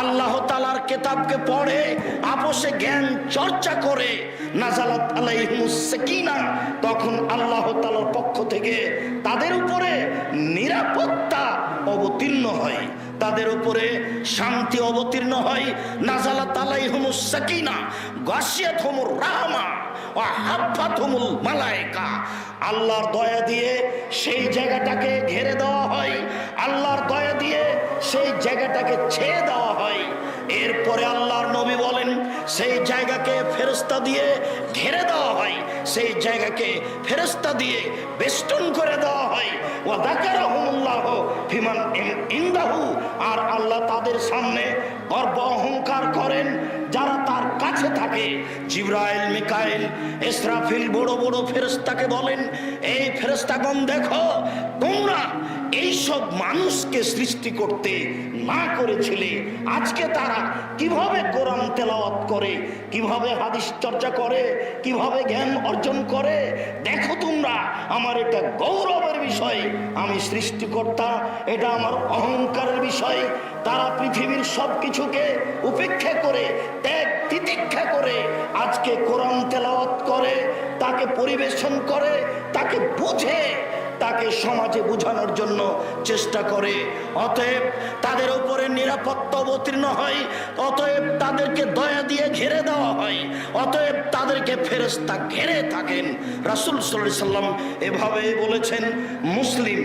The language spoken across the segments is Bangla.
আল্লাহ তালার কেতাবকে পড়ে, আপোষে জ্ঞান চর্চা করে, নাজালাত আলাইহিমুস সাকিনা, তখন আল্লাহ তাআলার পক্ষ থেকে তাদের উপরে নিরাপত্তা অবতীর্ণ হয়, তাদের উপরে শান্তি অবতীর্ণ হয়, নাজালাত আলাইহিমুস সাকিনা গাশিয়াতহুমুর রাহমা, ওয়া হাফাতহুমুল মালায়েকা আল্লাহর দয়া দিয়ে সেই জায়গাটাকে ঘেরে দেওয়া হয়, আল্লাহর দয়া দিয়ে সেই জায়গাটাকে ছেয়ে দেওয়া হয়। এরপরে আল্লাহর নবী বলেন, সেই জায়গাকে ফেরস্তা দিয়ে ঘেরে দেওয়া হয়। সেই জায়গাকে ফেরস্তা দিয়ে বেষ্টন করে দেওয়া হয়। ও দাকারাহুমুল্লাহ ফিমান ইন্দাহু আর আল্লাহ তাদের সামনে গর্ব অহংকার করেন। যারা তার কাছে থাকে, জিব্রাইল, মিকাইল, ইসরাফিল বড় বড় ফেরেস্তাকে বলেন, এই ফেরেস্তাগণ দেখো, তোমরা এইসব মানুষকে সৃষ্টি করতে না করেছিলে। আজকে তারা কীভাবে কোরআন তেলাওয়াত করে, কীভাবে হাদিস চর্চা করে, কীভাবে জ্ঞান অর্জন করে আমার এটা গৌরবের বিষয়, আমি সৃষ্টিকর্তা, এটা আমার অহংকারের বিষয়। তারা পৃথিবীর সব কিছুকে উপেক্ষা করে, ত্যাগ তিতিক্ষা করে, আজকে কোরআন তেলাওয়াত করে, তাকে পরিবেশন করে, তাকে বুঝে, তাকে সমাজে বোঝানোর জন্য চেষ্টা করে। অতএব তাদের উপরে নিরাপত্তা অবতীর্ণ হয়, অতএব তাদেরকে দয়া দিয়ে ঘিরে দেওয়া হয় অতএব তাদেরকে ফেরেস্তা ঘেরে থাকেন রাসুল সাল্লাহ সাল্লাম এভাবে বলেছেন মুসলিম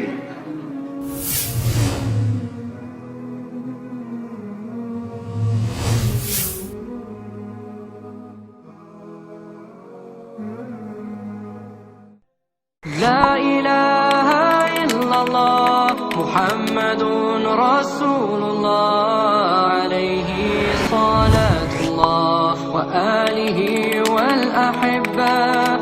لا إله إلا الله محمد رسول الله عليه صلاة الله وآله والأحبة.